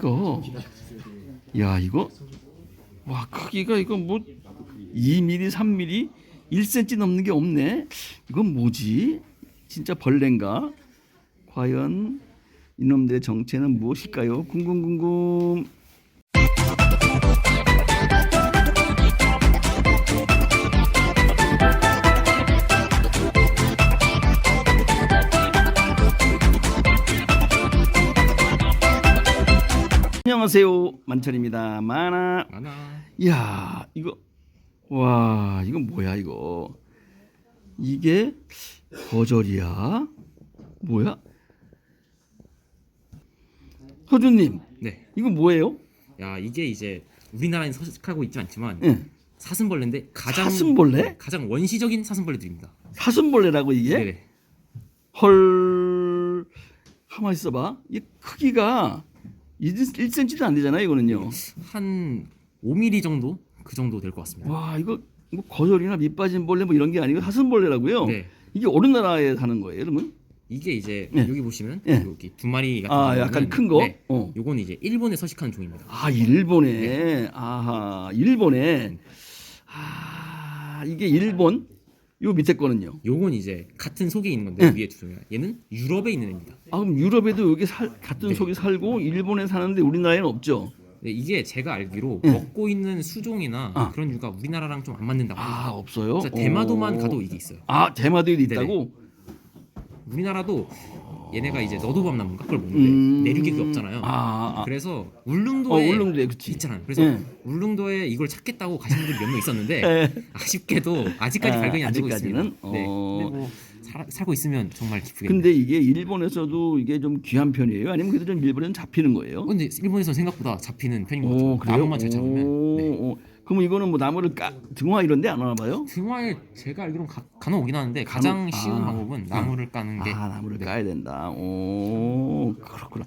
이거 야 이거 와 크기가 이거 뭐 2mm, 3mm, 1cm 넘는 게 없네. 이건 뭐지? 진짜 벌레인가? 과연 이놈들의 정체는 무엇일까요? 궁금궁금. 안녕하세요 만철입니다 만화 많아. 야 이거 와 이거 뭐야 이거 이게 거절이야 뭐야 허준님 네. 이거 뭐예요 야 이게 이제 우리나라에 서식하고 있지 않지만 예 사슴벌레인데 가장 사슴벌레? 네, 가장 원시적인 사슴벌레들입니다. 사슴벌레라고 이게 네네. 헐 가만 있어봐 이 크기가 1cm도 안 되잖아요 이거는요 한 5mm 정도 그 정도 될 것 같습니다. 와 이거 이거 거절이나 밑빠진 벌레 뭐 이런 게 아니고 사슴벌레라고요 네. 이게 어느 나라에 사는 거예요 그러면 이게 이제 네. 여기 보시면 네. 여기 두 마리 같은 아 약간 큰 거? 네. 어. 요건 이제 일본에 서식하는 종입니다. 아 일본에 네. 아하 일본에 아 이게 일본 요 밑에 거는요 요건 이제 같은 속에 있는 건데 네. 위에 두 종이야. 얘는 유럽에 있는 애입니다. 아 그럼 유럽에도 여기 살, 같은 네. 속에 살고 일본에 사는데 우리나라에는 없죠 네, 이게 제가 알기로 네. 먹고 있는 수종이나 아. 그런 유가 우리나라랑 좀 안 맞는다고 합니다. 아 없어요 그래서 대마도만 오. 가도 이게 있어요. 아 대마도에도 네네. 있다고 우리나라도 얘네가 이제 너도 밤나무인가 그걸 먹는데 음. 내륙이 그게 없잖아요. 아, 아. 그래서 어 울릉도에 울릉도에 그치 있잖아요. 그래서 예. 울릉도에 이걸 찾겠다고 가신 분들이 몇 명 있었는데 예. 아쉽게도 아직까지 아, 발견이 안 되고 아직까지는? 있습니다. 네. 어. 근데 뭐 살, 살고 있으면 정말 기쁘겠네요. 근데 이게 일본에서도 이게 좀 귀한 편이에요 아니면 그래도 좀 일본에는 잡히는 거예요 근데 일본에서 생각보다 잡히는 편인 것오 같아요. 그래요 나무만 잘 잡으면. 오, 네. 오. 그럼 이거는 뭐 나무를 까 등화 이런 데 안 하나 봐요 등화에 제가 알기로는 가, 간혹 오긴 하는데 가장 간혹- 쉬운 아. 방법은 나무를 까는 게 아 나무를 까야 된다. 오 그렇구나.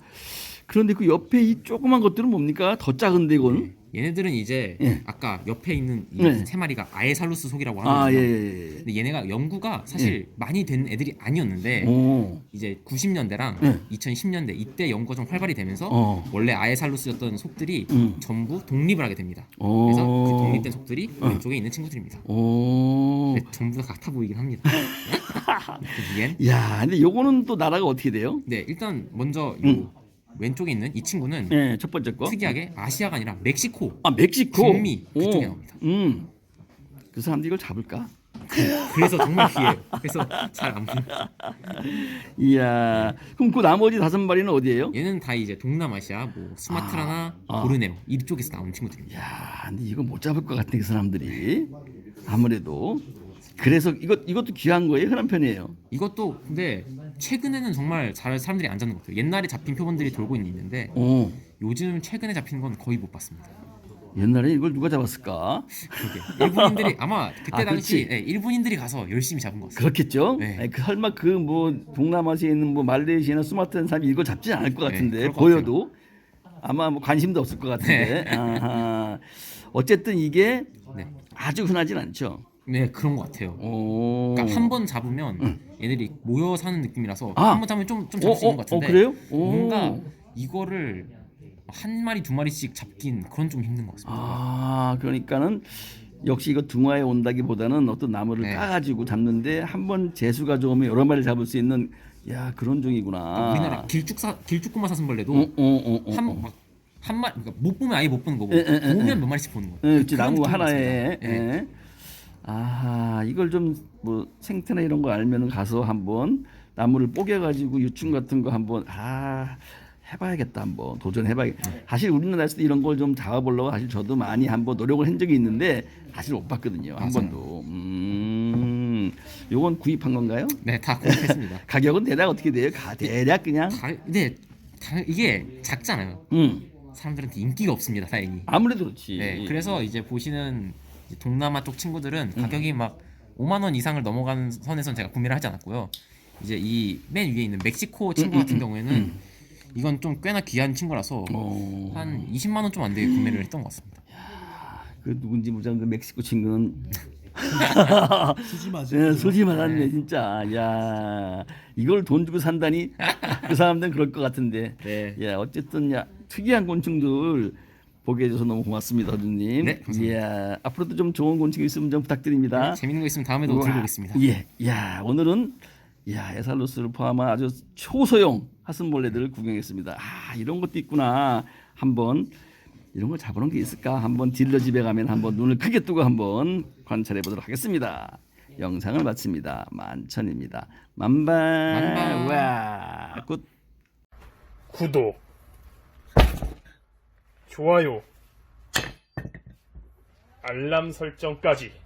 그런데 그 옆에 이 조그만 것들은 뭡니까? 더 작은데 이건? 얘네들은 이제 예. 아까 옆에 있는 이 네. 세 마리가 아에살루스 속이라고 하는 아 거예요. 예. 예. 근데 얘네가 연구가 사실 많이 된 애들이 아니었는데 오. 이제 90년대랑 네. 2010년대 이때 연구가 좀 활발히 되면서 어. 원래 아에살루스였던 속들이 음. 전부 독립을 하게 됩니다. 오. 그래서 그 독립된 속들이 어. 왼쪽에 있는 친구들입니다. 오. 근데 전부 다 같아 보이긴 합니다. 그 위엔. 야, 근데 요거는 또 나라가 어떻게 돼요? 네, 일단 먼저 요 음. 왼쪽에 있는 이 친구는 네, 첫 번째 거. 특이하게 아시아가 아니라 멕시코. 아 멕시코. 북미 그쪽에 오. 나옵니다. 음. 그 사람들이 이걸 잡을까? 그래서 정말 귀해요. 그래서 잘 안 보여. 이야. 그럼 그 나머지 다섯 마리는 어디예요? 얘는 다 이제 동남아시아, 뭐 수마트라나 아. 보르네오 이쪽에서 나온 친구들입니다. 야, 근데 이거 못 잡을 것 같아 그 사람들이. 아무래도. 그래서 이것 이것도 귀한 거예요? 흔한 편이에요. 이것도 근데 최근에는 정말 잘 사람들이 안 잡는 것 같아요. 옛날에 잡힌 표본들이 돌고 있는데 오. 요즘 최근에 잡히는 건 거의 못 봤습니다. 옛날에 이걸 누가 잡았을까? 그러게 일본인들이 아마 그때 아, 당시. 예, 일본인들이 가서 열심히 잡은 것 같습니다. 그렇겠죠. 네. 아니, 그 설마 그 뭐 동남아시아에 있는 뭐 말레이시아나 스마트한 사람이 이걸 잡지 않을 것 네, 같은데 그럴 것 보여도 아마 뭐 관심도 없을 것 같은데. 네. 어쨌든 이게 네, 아주 흔하진 않죠. 네 그런 것 같아요. 오. 그러니까 한 번 잡으면 얘들이 모여 사는 느낌이라서 아. 한 번 잡으면 좀좀 잡을 수 어, 있는 것 어, 어, 같은데 그래요? 오. 뭔가 이거를 한 마리 두 마리씩 잡긴 그건 좀 힘든 것 같습니다. 아 그러니까는 역시 이거 둥화에 온다기보다는 어떤 나무를 네. 까가지고 잡는데 한 번 재수가 좋으면 여러 마리 잡을 수 있는 야 그런 종이구나. 우리나라 길쭉사 길쭉고마 사슴벌레도 어, 어, 어, 어, 한 어. 막한 마리 그러니까 못 보면 아예 못 보는 거고 에, 에, 에, 보면 에. 몇 마리씩 보는 거예요. 예, 그치, 그런 나무 느낌인 것 하나에. 같습니다. 예. 예. 아, 이걸 좀 뭐 생태나 이런 거 알면은 가서 한번 나무를 뽀개가지고 유충 같은 거 한번 아 해봐야겠다 한번 도전해봐야겠다. 사실 우리나라에서도 이런 걸 좀 잡아보려고 사실 저도 많이 한번 노력을 한 적이 있는데 사실 못 봤거든요 한 맞아요. 번도. 음, 요건 구입한 건가요? 네, 다 공개했습니다. 가격은 대략 어떻게 돼요? 가 대략 그냥. 다, 근데 다, 이게 작잖아요. 음, 사람들한테 인기가 없습니다, 다행히. 아무래도 그렇지. 네, 그래서 이제 보시는 동남아 쪽 친구들은 음. 가격이 막 5만 원 이상을 넘어가는 선에선 제가 구매를 하지 않았고요. 이제 이 맨 위에 있는 멕시코 친구 음, 같은 음, 경우에는 이건 좀 꽤나 귀한 친구라서 어, 한 20만 원 좀 안 되게 구매를 했던 것 같습니다. 그 누군지 모르는 그 멕시코 친구는 수지 맞아. 예, 소지 많았네 진짜. 야 이걸 돈 주고 산다니 그 사람들은 그럴 것 같은데. 네. 야 어쨌든 야 특이한 곤충들 보게 해줘서 너무 고맙습니다, 주님. 네, 감사합니다. 야 앞으로도 좀 좋은 곤충 있으면 좀 부탁드립니다. 네, 재밌는 거 있으면 다음에도 우와, 들고 오겠습니다. 예, 야 오늘은 야 에살로스를 포함한 아주 초소형 하슴벌레들을 구경했습니다. 아 이런 것도 있구나. 한번 이런 걸 잡아놓은 게 있을까? 한번 딜러 집에 가면 한번 눈을 크게 뜨고 한번 관찰해 보도록 하겠습니다. 영상을 마칩니다. 만천입니다. 만반. 만반. 와, 굿. 구독, 좋아요, 알람 설정까지